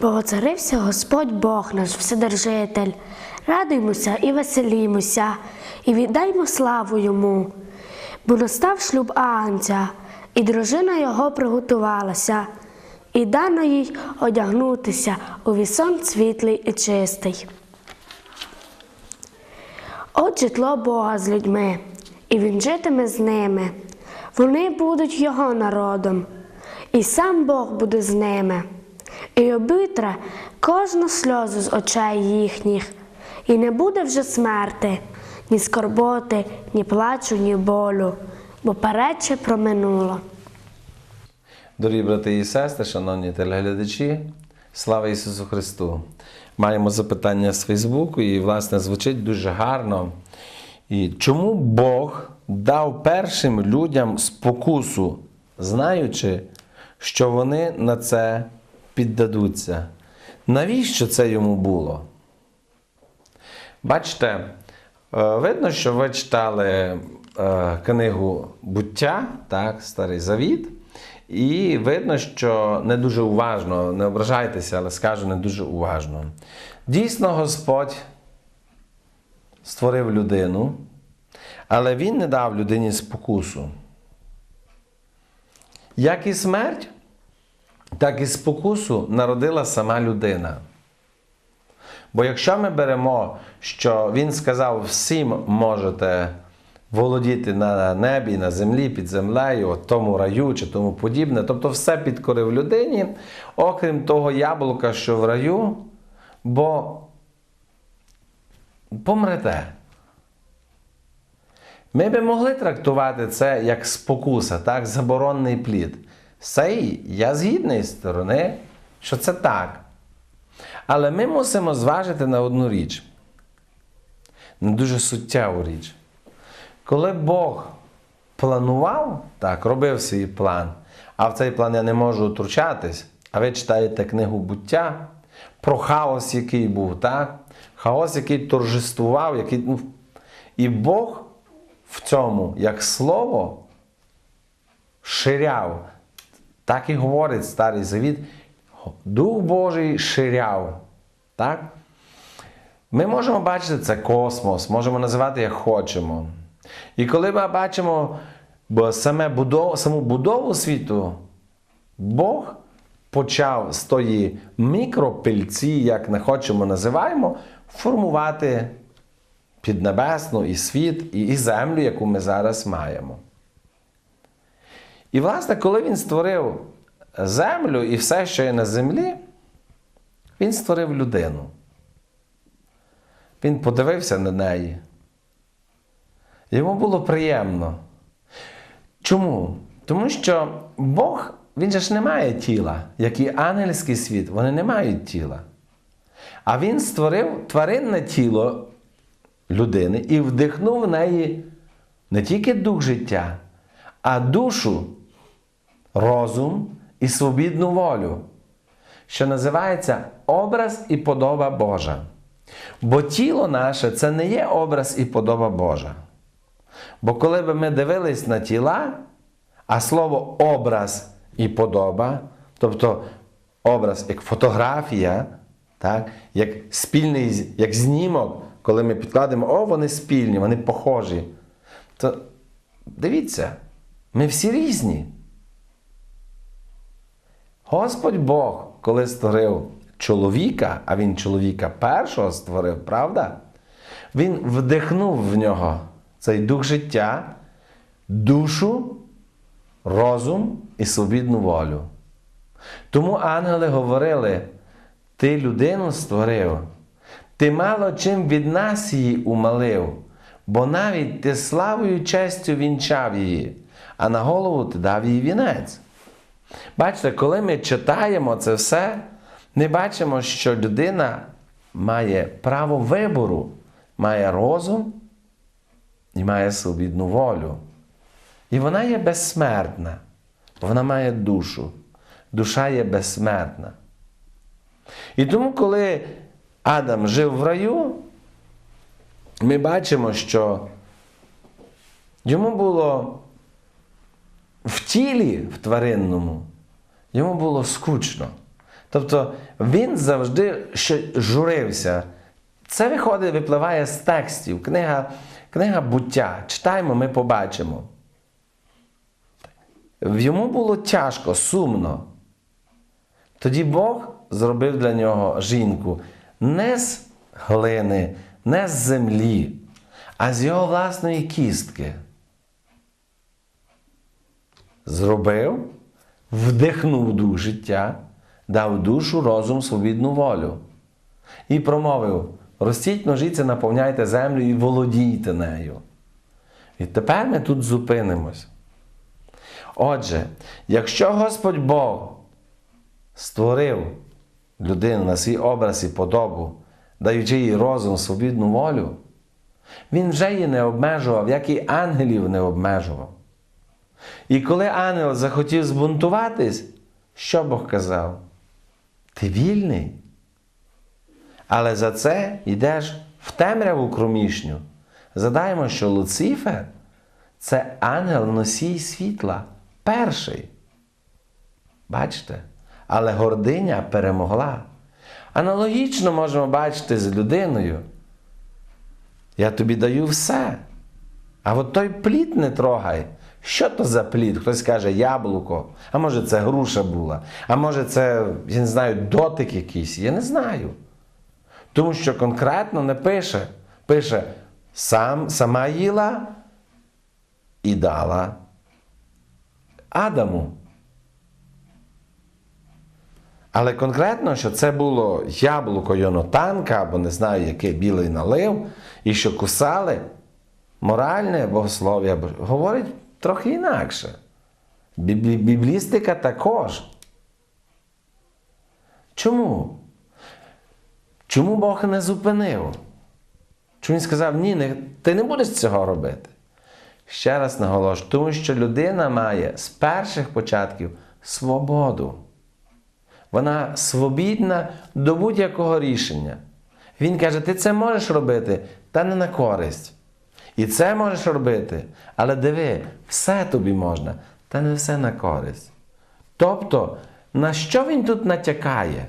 Бо Господь Бог наш Вседержитель. Радуймося і веселімося, і віддаймо славу йому. Бо настав шлюб Агнця, і дружина його приготувалася, і дано їй одягнутися у вісон світлий і чистий. От житло Бога з людьми, і він житиме з ними. Вони будуть його народом, і сам Бог буде з ними, і обітре кожну сльозу з очей їхніх, і не буде вже смерти, ні скорботи, ні плачу, ні болю, бо перече проминуло. Дорогі брати і сестри, шановні телеглядачі, слава Ісусу Христу! Маємо запитання з Фейсбуку, і, власне, звучить дуже гарно. І чому Бог дав першим людям спокусу, знаючи, що вони на це піддадуться? Навіщо це йому було? Бачите, е, видно, що ви читали е, книгу буття, так, Старий Завіт. І видно, що не дуже уважно, не ображайтеся, але скажу не дуже уважно. Дійсно, Господь створив людину, але Він не дав людині спокусу. Як і смерть, так і спокусу народила сама людина. Бо якщо ми беремо, що він сказав, всім можете володіти на небі, на землі, під землею, тому раю чи тому подібне, тобто все підкорив людині, окрім того яблука, що в раю, бо помрете. Ми би могли трактувати це як спокуса, так, заборонний плід. Цієї я згідний з сторони, що це так. Але ми мусимо зважити на одну річ, на дуже суттєву річ. Коли Бог планував, так, робив свій план, а в цей план я не можу втручатись, а ви читаєте книгу буття про хаос, який був, так? хаос, який торжествував, який, ну, і Бог в цьому, як слово, ширяв. Так і говорить Старий Завіт. Дух Божий ширяв. Так? Ми можемо бачити це космос, можемо називати як хочемо. І коли ми бачимо саме будов, саму будову світу, Бог почав з тої мікропильці, як не хочемо називаємо, формувати піднебесну і світ, і, і землю, яку ми зараз маємо. І, власне, коли він створив землю і все, що є на землі, він створив людину. Він подивився на неї. Йому було приємно. Чому? Тому що Бог, він же ж не має тіла, як і ангельський світ, вони не мають тіла. А він створив тваринне тіло людини і вдихнув в неї не тільки дух життя, а душу, розум і свобідну волю, що називається образ і подоба Божа. Бо тіло наше це не є образ і подоба Божа. Бо коли б ми дивились на тіла, а слово образ і подоба, тобто образ як фотографія, так, як спільний як знімок, коли ми підкладемо, о, вони спільні, вони похожі. То дивіться, ми всі різні. Господь Бог, коли створив чоловіка, а він чоловіка першого створив, правда? Він вдихнув в нього цей дух життя, душу, розум і свобідну волю. Тому ангели говорили: ти людину створив, ти мало чим від нас її умалив, бо навіть ти славою честю вінчав її, а на голову ти дав їй вінець. Бачите, коли ми читаємо це все, ми бачимо, що людина має право вибору, має розум і має свобідну волю. І вона є безсмертна, вона має душу. Душа є безсмертна. І тому, коли Адам жив в раю, ми бачимо, що йому було тілі, в тваринному, йому було скучно. Тобто він завжди ще журився. Це виходить, випливає з текстів. Книга, книга буття. Читаємо, ми побачимо. Йому було тяжко, сумно. Тоді Бог зробив для нього жінку не з глини, не з землі, а з його власної кістки. Зробив, вдихнув дух життя, дав душу, розум, свобідну волю. І промовив: ростіть, множіться, наповняйте землю і володійте нею. І тепер ми тут зупинимось. Отже, якщо Господь Бог створив людину на свій образ і подобу, даючи їй розум, свобідну волю, він вже її не обмежував, як і ангелів не обмежував. І коли ангел захотів збунтуватись, що Бог казав? Ти вільний. Але за це йдеш в темряву кромішню. Задаємо, що Луцифер це ангел-носій світла, перший. Бачите? Але гординя перемогла. Аналогічно можемо бачити з людиною. Я тобі даю все. А от той плід не трогай. Що то за плід? Хтось каже яблуко, а може це груша була, а може це, я не знаю, дотик якийсь. Я не знаю. Тому що конкретно не пише. Пише, сам, сама їла і дала Адаму. Але конкретно, що це було яблуко Йонотанка, або не знаю, який білий налив, і що кусали, моральне богослов'я говорить трохи інакше. Біблі- Біблістика також. Чому? Чому Бог не зупинив? Чому він сказав, ні, не, ти не будеш цього робити? Ще раз наголошую, тому що людина має з перших початків свободу. Вона свобідна до будь-якого рішення. Він каже: ти це можеш робити, та не на користь. І це можеш робити, але диви, все тобі можна, та не все на користь. Тобто, на що він тут натякає?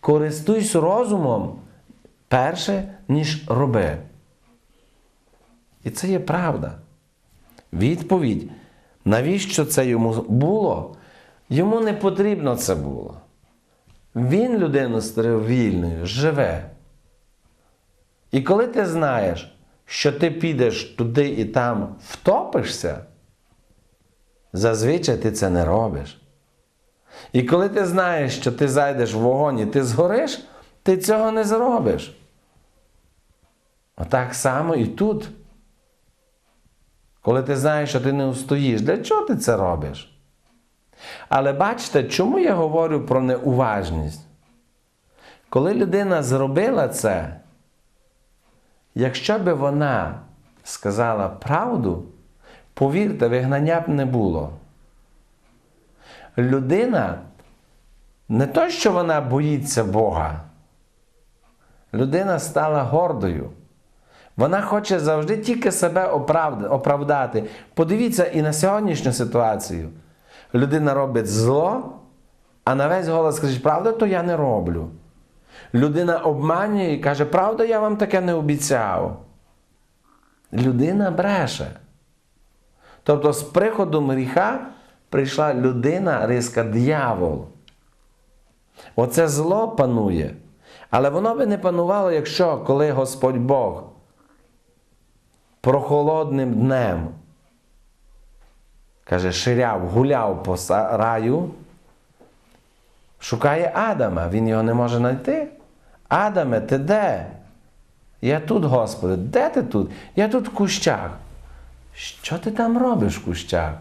Користуйся розумом перше, ніж роби. І це є правда. Відповідь, навіщо це йому було? Йому не потрібно це було. Він людину створив вільною, живе. І коли ти знаєш, що ти підеш туди і там втопишся, зазвичай ти це не робиш. І коли ти знаєш, що ти зайдеш в вогонь і ти згориш, ти цього не зробиш. Отак само і тут. Коли ти знаєш, що ти не устоїш, для чого ти це робиш? Але бачите, чому я говорю про неуважність? Коли людина зробила це, якщо би вона сказала правду, повірте, вигнання б не було. Людина не то, що вона боїться Бога, людина стала гордою. Вона хоче завжди тільки себе оправдати. Подивіться і на сьогоднішню ситуацію. Людина робить зло, а на весь голос скажуть, правда, то я не роблю. Людина обманює і каже, правда, я вам таке не обіцяв. Людина бреше. Тобто з приходом гріха прийшла людина, риска дьявол. Оце зло панує. Але воно би не панувало, якщо коли Господь Бог прохолодним днем, каже, ширяв, гуляв по раю, шукає Адама, він його не може знайти. Адаме, ти де? Я тут, Господи, де ти тут? Я тут в кущах. Що ти там робиш в кущах?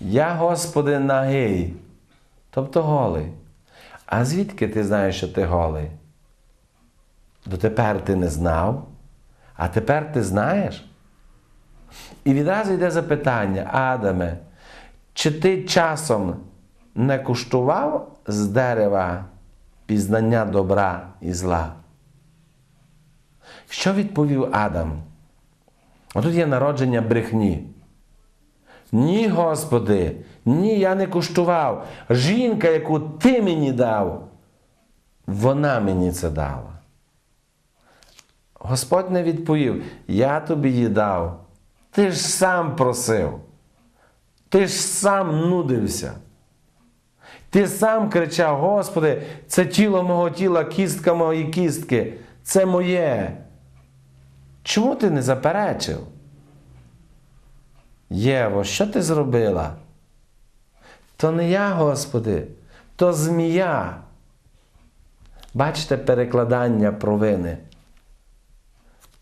Я, Господи, нагий, тобто голий. А звідки ти знаєш, що ти голий? Дотепер ти не знав, а тепер ти знаєш? І відразу йде запитання, Адаме, чи ти часом не куштував з дерева пізнання добра і зла? Що відповів Адам? Отут є народження брехні. Ні, Господи, ні, я не куштував. Жінка, яку ти мені дав, вона мені це дала. Господь не відповів: Я тобі її дав. Ти ж сам просив. Ти ж сам нудився. Ти сам кричав: Господи, це тіло мого тіла, кістка моєї кістки, це моє. Чому ти не заперечив? Єво, що ти зробила? То не я, Господи, то змія. Бачите перекладання провини.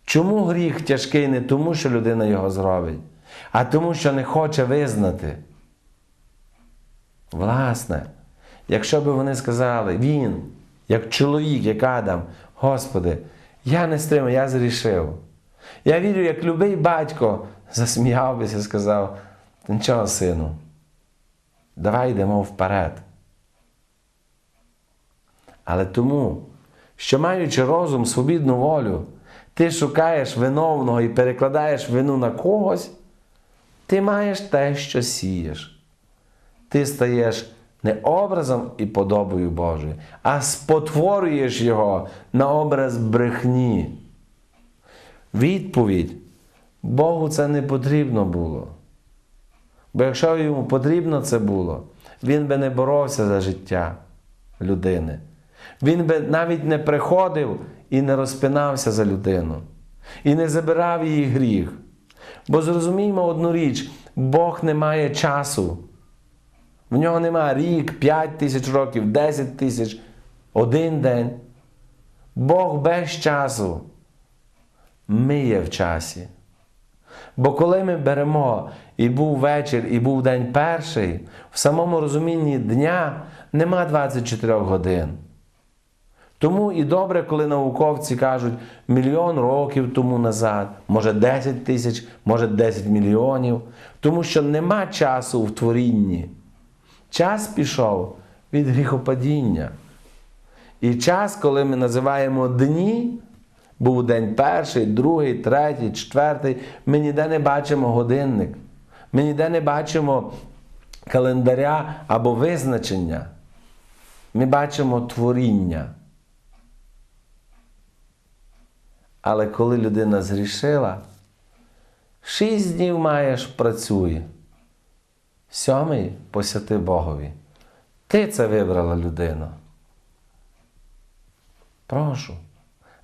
Чому гріх тяжкий не тому, що людина його зробить, а тому, що не хоче визнати? Власне, якщо б вони сказали, він, як чоловік, як Адам, Господи, я не стримав, я зрішив. Я вірю, як любий батько засміяв бися і сказав, нічого, сину, давай йдемо вперед. Але тому, що маючи розум, свобідну волю, ти шукаєш виновного і перекладаєш вину на когось, ти маєш те, що сієш. Ти стаєш не образом і подобою Божою, а спотворюєш його на образ брехні. Відповідь Богу це не потрібно було. Бо якщо йому потрібно це було, він би не боровся за життя людини. Він би навіть не приходив і не розпинався за людину, і не забирав її гріх. Бо зрозуміймо одну річ: Бог не має часу. В нього немає рік, 5 тисяч років, 10 тисяч, один день. Бог без часу. Ми є в часі. Бо коли ми беремо і був вечір, і був день перший, в самому розумінні дня нема 24 годин. Тому і добре, коли науковці кажуть мільйон років тому назад, може 10 тисяч, може 10 мільйонів, тому що нема часу в творінні. Час пішов від гріхопадіння. І час, коли ми називаємо дні, був день перший, другий, третій, четвертий, ми ніде не бачимо годинник. Ми ніде не бачимо календаря або визначення. Ми бачимо творіння. Але коли людина зрішила, шість днів маєш працюй. Сьомий посвяти Богові. Ти це вибрала людина. Прошу.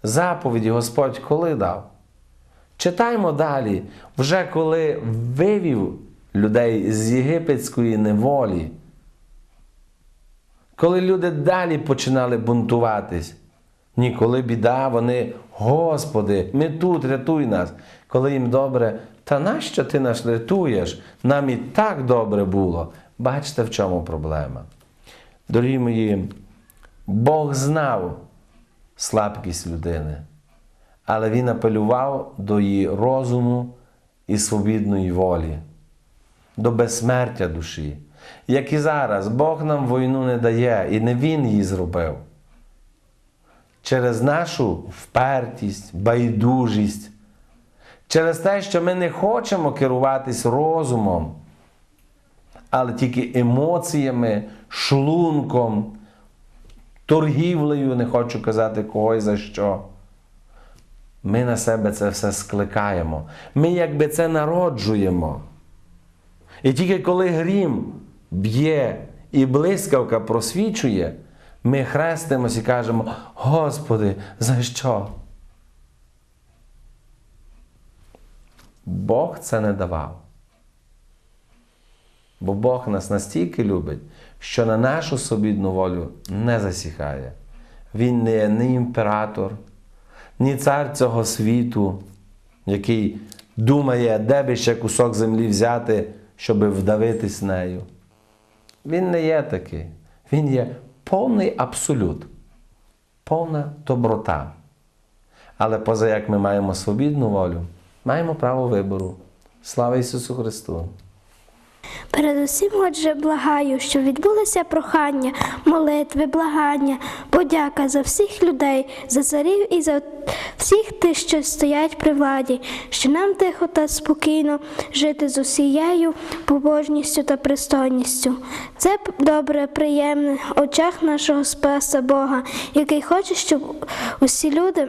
Заповіді Господь коли дав? Читаймо далі, вже коли вивів людей з єгипетської неволі, коли люди далі починали бунтуватись. Ні, коли біда, вони, Господи, ми тут, рятуй нас. Коли їм добре, та нащо ти нас рятуєш? Нам і так добре було. Бачите, в чому проблема. Дорогі мої, Бог знав слабкість людини, але Він апелював до її розуму і свобідної волі, до безсмертя душі. Як і зараз, Бог нам війну не дає, і не Він її зробив через нашу впертість, байдужість, через те, що ми не хочемо керуватись розумом, але тільки емоціями, шлунком, торгівлею, не хочу казати когось за що. Ми на себе це все скликаємо. Ми якби це народжуємо. І тільки коли грім б'є і блискавка просвічує, ми хрестимось і кажемо, Господи, за що? Бог це не давав. Бо Бог нас настільки любить, що на нашу собідну волю не засіхає. Він не є ні імператор, ні цар цього світу, який думає, де би ще кусок землі взяти, щоб вдавитись нею. Він не є такий. Він є повний абсолют, повна доброта. Але поза як ми маємо свобідну волю, маємо право вибору. Слава Ісусу Христу! Передусім, отже, благаю, щоб відбулося прохання, молитви, благання, подяка за всіх людей, за царів і за всіх тих, що стоять при владі, що нам тихо та спокійно жити з усією побожністю та пристойністю. Це добре, приємне в очах нашого Спаса Бога, який хоче, щоб усі люди